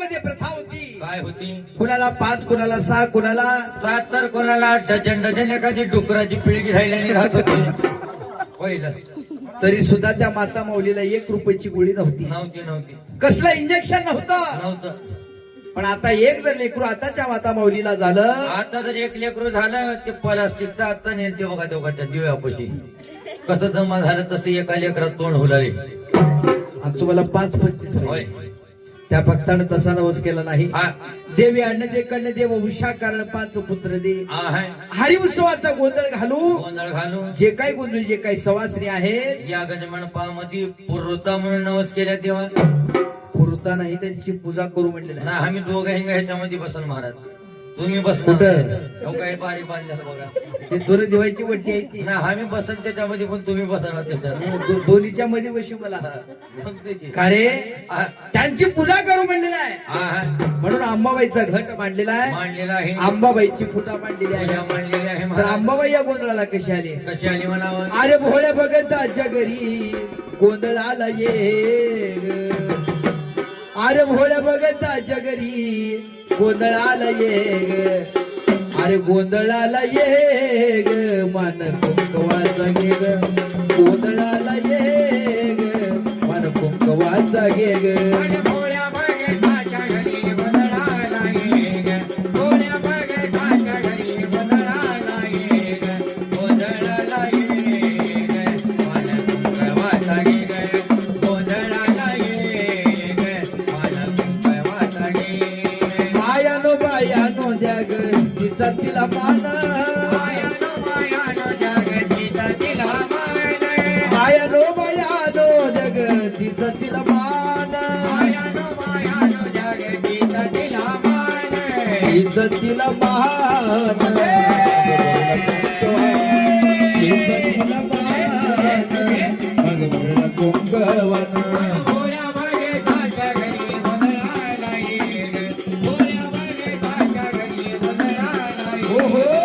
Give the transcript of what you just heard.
काळामध्ये प्रथा होती. काय होती? कुणाला पाच कुणाला सहा कुणाला सात तर कोणाला डझन डझन एखादी डुकराची पिळगी राहिल्याने राहत होती. पहिलं तरी सुद्धा त्या माता माऊलीला एक रुपयाची गोळी नव्हती. नव्हती नव्हती. कसलं इंजेक्शन नव्हतं. नव्हतं. पण आता एक जर लेकरू आताच्या माता माऊलीला झालं. आता जर एक लेकरू झालं ते प्लास्टिकचं आता नेल ते बघा त्या दिव्यापाशी. कसं जमा झालं तसं एका लेकरात तोंड हुलाले आणि तुम्हाला पाच पंचवीस होय. त्या भक्तानं तसा नवस केला नाही. देवी अन्न दे कर्ण देव उषा कारण पाच पुत्र दे. हरी उत्सवाचा गोंधळ घालू. गोंधळ घालून जे काही गोंधळी जे काही सवासणी आहेत या गजमंडपामध्ये पुरवता म्हणून नवस केल्या तेव्हा पुरता नाही त्यांची पूजा करू म्हणलेलं ना आम्ही दोघं हिंगा ह्याच्यामध्ये बसन महाराज. तुम्ही बस कुठं? काही बारी बांधलं बघा. ते दोन दिवाळीची वड्डी आहे. ती ना आम्ही बसन त्याच्यामध्ये पण तुम्ही बसणार त्याच्यात. दो- दोन्हीच्या मध्ये बसू मला. समजते की? का रे? आ- त्यांची पूजा करू म्हणलेलं आहे. हा, हा. म्हणून अंबाबाईचा घट मांडलेला आहे. मांडलेला आहे. अंबाबाईची पूजा मांडलेली आहे. मांडलेली आहे तर महाराज अंबाबाई या गोंधळाला कशी आली? कशी आली म्हणावं? अरे भोळ्या भगताच्या घरी गोंधळाला ये ग. अरे भोळ्या भगताच्या घरी गोंधळाला ये ग. अरे गोंधळाला ये ग मन कुंकवाचा घे ग गोंधळाला ये ग मन कुंकवाचा घे ग तिचा तिला मान जग तिचा तिला मान तिला मान. तिचं तिला मान तिचं तिला मान ஓஹோ